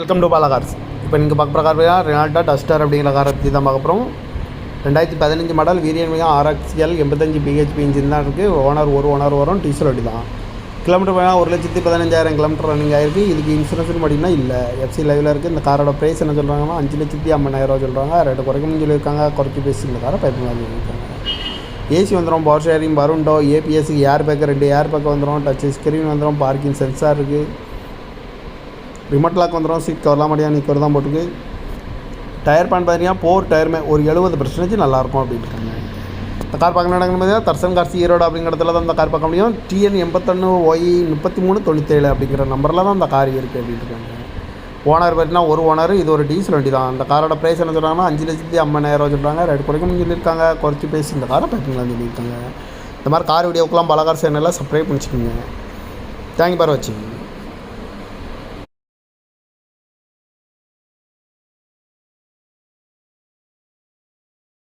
Welcome to Bala cars இப்போ நீங்கள் பார்க்க கார் பார்த்தீங்கன்னா ரெனால்டா டஸ்டர் அப்படிங்கிற காரை பற்றி தான் பார்க்க போகிறோம் ரெண்டாயிரத்தி பதினஞ்சு மாடல் வீரியன் மிக ஆர்எக்ஸ்எல் எண்பத்தஞ்சு பிஹெச்பி இன்ஜின் தான் இருக்குது ஓனர் ஒரு ஓனர் வரும் டீசல் வண்டி தான் கிலோமீட்டர் பார்த்தீங்கன்னா ஒரு லட்சத்தி பதினஞ்சாயிரம் கிலோமீட்டர் ரன்னிங் ஆயிருக்கு. இதுக்கு இன்சூரன்ஸ்னு பார்த்தீங்கன்னா இல்லை. எஃப்சி லைவில் இருக்குது இந்த காரோட ப்ரைஸ் என்ன சொல்கிறாங்கன்னா அஞ்சு லட்சத்தி ஐம்பதாயிரம் ரூபா சொல்கிறாங்க ரெண்டு குறைக்கணும்னு சொல்லியிருக்காங்க. குறைச்சி பேசி இந்த காரை பைப்பிங் வாங்கியிருக்காங்க ஏசி வந்துடும் பவர் ஷேரிங் வருண்டோ ஏபிஎஸ்சி ஏர் பேக்கர் ரெண்டு ஏர் பேக் வந்துடும் டச் ஸ்க்ரீன் வந்துடும் பார்க்கிங் சென்சார் இருக்குது ரிமோட் லாக் வந்துடும் சீட் கவர்லாம் முடியாது கவர் தான் போட்டுக்கு. டயர் பேன் பார்த்தீங்கன்னா போர் டயருமே ஒரு எழுபது பர்சன்டேஜ் நல்லாயிருக்கும் அப்படின்னு இந்த கார் பார்க்க நடக்கணும் பார்த்தீங்கன்னா தர்சன் கார்சி ஈரோடு அப்படிங்கிற இடத்துல தான் இந்த கார் பார்க்க முடியும். டிஎன் எண்பத்தொன்று ஒய் முப்பத்தி மூணு தொண்ணூற்றேழு அப்படிங்கிற நம்பரில் தான் அந்த கார் இருக்குது அப்படின்ட்டு இருக்காங்க ஓனர் பார்த்தீங்கன்னா ஒரு ஓனர் இது ஒரு டீசல் வண்டி தான். அந்த காரோட ப்ரைஸ் என்ன சொல்கிறாங்கன்னா அஞ்சு லட்சத்தி ஐம்பதாயிரம் சொல்கிறாங்க ரெண்டு குறைக்கணும்னு சொல்லியிருக்காங்க. குறைச்சி பேசி இந்த காரை பேக்கிங்லாம் சொல்லியிருக்காங்க இந்த மாதிரி கார் வீடியோக்கெலாம் பல கார் சேனலில் சப்ஸ்கிரைப் பண்ணிச்சுக்கோங்க. தேங்க்யூ பார் வச்சுக்கோங்க